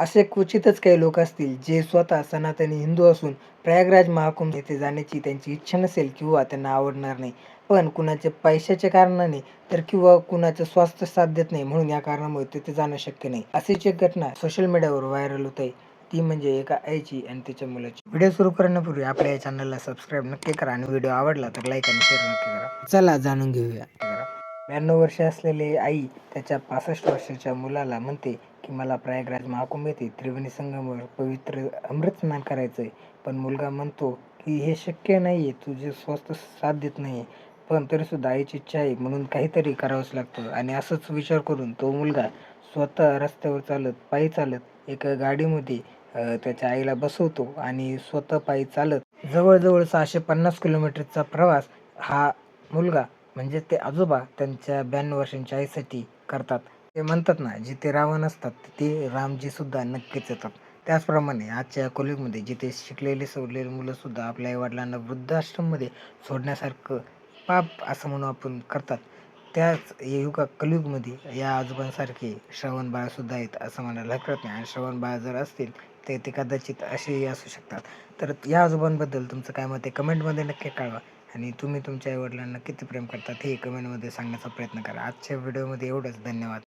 असे क्वचितच काही लोक असतील जे स्वतः सनातनी हिंदू असून प्रयागराज महाकुंभ येथे जाण्याची त्यांची इच्छा नसेल किंवा त्यांना आवडणार नाही. पण कुणाच्या पैशाच्या कारणाने तर किंवा कुणाचं स्वास्थ्य साथ देत नाही म्हणून या कारणामुळे तिथे जाणं शक्य नाही. अशीच एक घटना सोशल मीडियावर व्हायरल होत आहे ती म्हणजे एका आईची आणि तिच्या मुलाची. व्हिडिओ सुरू करण्यापूर्वी आपल्या या चॅनलला सबस्क्राईब नक्की करा आणि व्हिडिओ आवडला तर लाईक आणि शेअर नक्की करा. चला जाणून घेऊया. ब्याण्णव वर्ष असलेले आई त्याच्या पासष्ट वर्षाच्या मुलाला म्हणते की मला प्रयागराज महाकुंभ येथे त्रिवेणी संगमवर पवित्र अमृत स्नान करायचं आहे पण मुलगा म्हणतो की हे शक्य नाही आहे तुझे स्वस्थ साथ देत नाही आहे पण तरीसुद्धा आईची इच्छा आहे. म्हणून काहीतरी करावंच लागतं. आणि असंच विचार करून तो मुलगा स्वतः रस्त्यावर चालत पायी चालत एका गाडीमध्ये त्याच्या आईला बसवतो आणि स्वतः पायी चालत जवळजवळ सहाशे पन्नास किलोमीटरचा प्रवास हा मुलगा म्हणजे ते आजोबा त्यांच्या ब्याण्णव वर्षांच्या आईसाठी करतात. ते म्हणतात ना जिथे रावण असतात तिथे रामजी सुद्धा नक्कीच येतात. त्याचप्रमाणे आजच्या कलियुगमध्ये जिथे शिकलेले सवरलेले मुलं सुद्धा आपल्या आईवडिलांना वृद्धाश्रममध्ये सोडण्यासारखं पाप असं म्हणून आपण करतात. त्याच युगा कलियुगमध्ये या आजोबांसारखे श्रवण बाळसुद्धा आहेत असं म्हणायला हरकत नाही. आणि श्रवण बाळ जर असतील तर ते कदाचित असेही असू शकतात. तर या आजोबांबद्दल तुमचं काय मत आहे? कमेंटमध्ये नक्की कळवा. आणि तुम्ही तुमच्या आईवडिलांना किती प्रेम करतात हे कमेंटमध्ये सांगण्याचा प्रयत्न करा. आजच्या व्हिडिओमध्ये एवढंच. धन्यवाद.